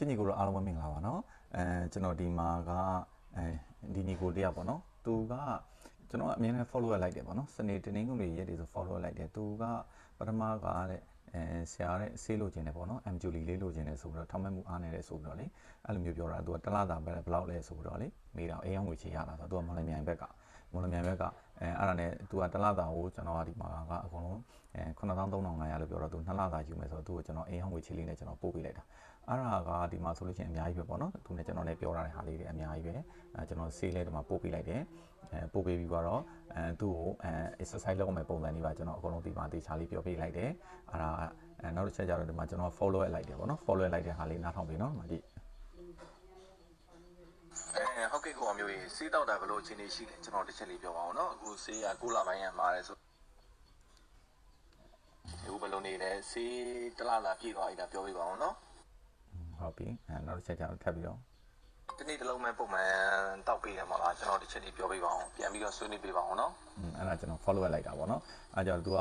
ချစ်ညီကိုတော့အားလုံးပဲမင်္ဂလာပါနော်အဲကျွန်တော်ဒီမှာကအဲဒီညီကိုတရားပေါ့နော်သူကကျွန်တော်အမြင်နဲ့ follow လိုက်တယ်ပေါ့နော်စနေတနင်္ဂနွေရက်တွေဆို follow လိုက်တယ်သူကပထမကတဲ့အဲဆရာတဲ့ဆေးလိုချင်တယ်ပေါ့နော် MJL လေးလိုချင်တယ်ဆိုပြီးတော့ထောက်မဲ့မှုအားနေတယ်ဆိုပြီးတော့လေအဲ့လိုမျိုးပြောတာသူကတလားတာပဲဘယ်လောက်လဲဆိုပြီးတော့လေမိတာအေးအောင်ငွေချေရတာဆိုတော့သူကမော်လမြိုင်ဘက်က မော်လမြိုင်ဘက်ကအဲအဲ့ဒါနဲ့သူကတလားတာကိုကျွန်တော်ကဒီမှာကအကုန်လုံးအဲ9300လို့ပြောတော့သူ2လတာယူမယ်ဆိုတော့သူကိုကျွန်တော်အေးအောင်ငွေချေလေးနဲ့ကျွန်တော်ပို့ပေးလိုက်တာအဲ့ဒါကဒီမှာဆိုလို့ရှိရင်အများကြီးပဲပေါ့နော်သူနဲ့ကျွန်တော်လည်းပြောရတဲ့ဟာလေးတွေအများကြီးပဲအဲကျွန်တော်ဆေးလေးဒီမှာပို့ပေးလိုက်တယ်အဲပို့ပေးပြီးတော့အဲသူ့ကိုအဲ exercise လုပ်မယ်ပုံစံလေးပါကျွန်တော်အကုန်လုံးဒီမှာတေချာလေးပြောပေးလိုက်တယ်အဲ့ဒါအဲနောက်တစ်ချက်ကျတော့ဒီမှာကျွန်တော် follow လိုက်တယ်ပေါ့နော် follow လိုက်တဲ့ဟာလေးနားထောင်ပြီးနော်ဒီမှာကြည့်အဲ ဟုတ်ကဲ့ကိုအမျိုးကြီးစေးတောက်တာဘယ်လိုအခြေအနေရှိလဲကျွန်တော်တစ်ချက်လေးပြောပါအောင်နော်အခုစေးက9လပိုင်းရမှာတယ်ဆိုအခုဘယ်လိုနေလဲစေးတစ်လလာပြည့်သွားပြီလားပြောပြပါအောင်နော်ဟုတ်ပြီအဲနောက်တစ်ချက်ကျတော့ထပ်ပြီးတော့ဒီနေ့တစ်လုံးမဲ့ပုံမှန်တောက်ပေးတယ်မလားကျွန်တော်တစ်ချက်လေးပြောပြပါအောင်ပြန်ပြီးတော့ဆွေးနွေးပေးပါအောင်နော်อืมအဲ့ဒါကျွန်တော် follow လိုက်တာပေါ့နော်အဲကြောင့်သူက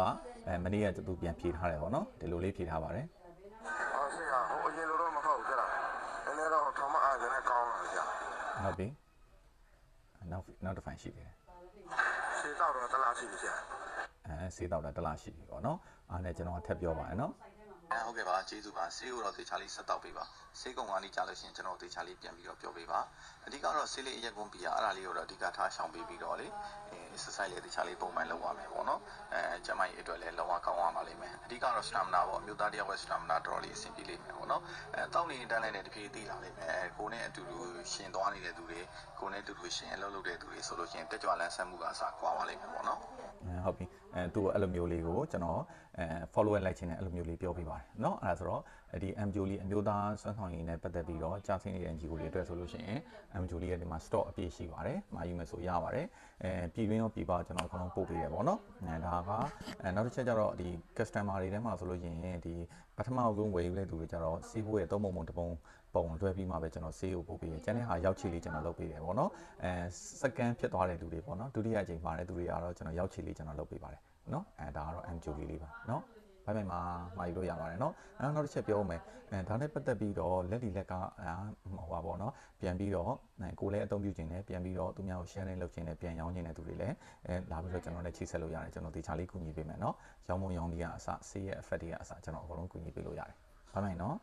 အဲမနေ့ကသူပြန်ဖြေထားတယ်ပေါ့နော်ဒီလိုလေးဖြေထားပါတယ်အော်ဆရာဟိုအရင်လိုတော့မဟုတ်ဘူးကြလားနည်းနည်းတော့ထောင်မအားလည်းကောင်းပါဆရာဟုတ်ပြီ နောက်နောက်တစ်ဖိုင်ရှိတယ်ရှင်းတော့တော့တလားရှိပြီဆရာအဲဆေးတော့တာတစ်လရှိပြီပေါ့နော်အားနဲ့ကျွန်တော်ထပ်ပြောပါရနော် အဲဟုတ်ကဲ့ပါကျေးဇူးပါစေးကိုတော့တေချာလေးဆက်တောက်ပေးပါစေးကုံကနေကြာလို့ရှိရင်ကျွန်တော်တေချာလေးပြန်ပြီးတော့ပြောပေးပါအဓိကတော့စေးလေးအရက်ကွန်ပီယာအဲ့ဒါလေးကိုတော့အဓိကထားရှောင်ပေးပြီးတော့လေအဲ exercise လေးတေချာလေးပုံမှန်လုပ်ရမယ်ပေါ့နော်အဲကျမကြီးအတွက်လည်းလုံးဝကောင်းရပါလိမ့်မယ်အဓိကတော့ stamina ပေါ့အမျိုးသားတယောက်ရဲ့ stamina တော်တော်လေးအဆင်ပြေလိမ့်မယ်ပေါ့နော်အဲတောက်နေတန်းလိုက်တဲ့တဖြည်းဖြည်းသိလာလိမ့်မယ်ကိုနဲ့အတူတူရှင်သွားနေတဲ့သူတွေကိုနဲ့အတူတူရှင်အလုပ်လုပ်တဲ့သူတွေဆိုလို့ရှိရင်တက်ကြွလန်းဆက်မှုကအစားကွာပါလိမ့်မယ်ပေါ့နော်အဲဟုတ်ပြီအဲသူ့ကိုအဲ့လိုမျိုးလေးကိုကျွန်တော်အဲ follow လိုက်ခြင်းနဲ့အဲ့လိုမျိုးလေးပြောပြပါတယ်เนาะအဲ့ဒါဆိုတော့ဒီ MJO လေးအမျိုးသားစွမ်းဆောင်ရည်နဲ့ပတ်သက်ပြီးတော့ကြာဆင်းနေတဲ့ NGO လေးအတွက်ဆိုလို့ရှိရင် MJO လေးရဲ့ဒီမှာ stock အပြည့်ရှိပါတယ်မှာယူမယ်ဆိုရပါတယ်အဲပြည်တွင်းရောပြည်ပကျွန်တော်အကုန်လုံးပို့ပေးရပါတော့အဲဒါကအဲနောက်တစ်ချက်ကျတော့ဒီ customer တွေထဲမှာဆိုလို့ရှိရင်ဒီပထမအဆုံးဝယ်ယူတဲ့သူတွေကျတော့စီးဖို့ရဲ့သုံးပုံပုံတစ်ပုံပုံလွှဲပြီးမှပဲကျွန်တော်ဆေးကိုပို့ပေးရကျန်တဲ့ဟာရောက်ချီလေးကျွန်တော်လုပ်ပေးတယ်ပေါ့နော်အဲစကန်ဖြစ်သွားတဲ့လူတွေပေါ့နော်ဒုတိယအချိန်မှာတဲ့သူတွေကတော့ကျွန်တော်ရောက်ချီလေးကျွန်တော်လုပ်ပေးပါတယ်နော်အဲ ဒါကတော့ MJO လေးပါနော် ဘိုင်ဘိုင်မှာမှာယူလို့ရပါတယ်เนาะအဲနောက်တစ်ချက်ပြောမယ်အဲဒါနဲ့ပတ်သက်ပြီးတော့လက်လီလက်ကအာဟိုပါပေါ့เนาะပြန်ပြီးတော့အဲကိုလည်းအသုံးပြုခြင်းနဲ့ပြန်ပြီးတော့သူများကို share လုပ်ခြင်းနဲ့ပြန်ရောင်းခြင်းနဲ့သူတွေလည်းအဲလာပြီးတော့ကျွန်တော်လည်းချိတ်ဆက်လို့ရတယ်ကျွန်တော်တေချာလေးကူညီပေးမယ်เนาะရောင်းမုံရောင်းတွေကအစဆေးရဲ့ effect တွေကအစကျွန်တော်အကုန်လုံးကူညီပေးလို့ရတယ်ဘိုင်ဘိုင်เนาะ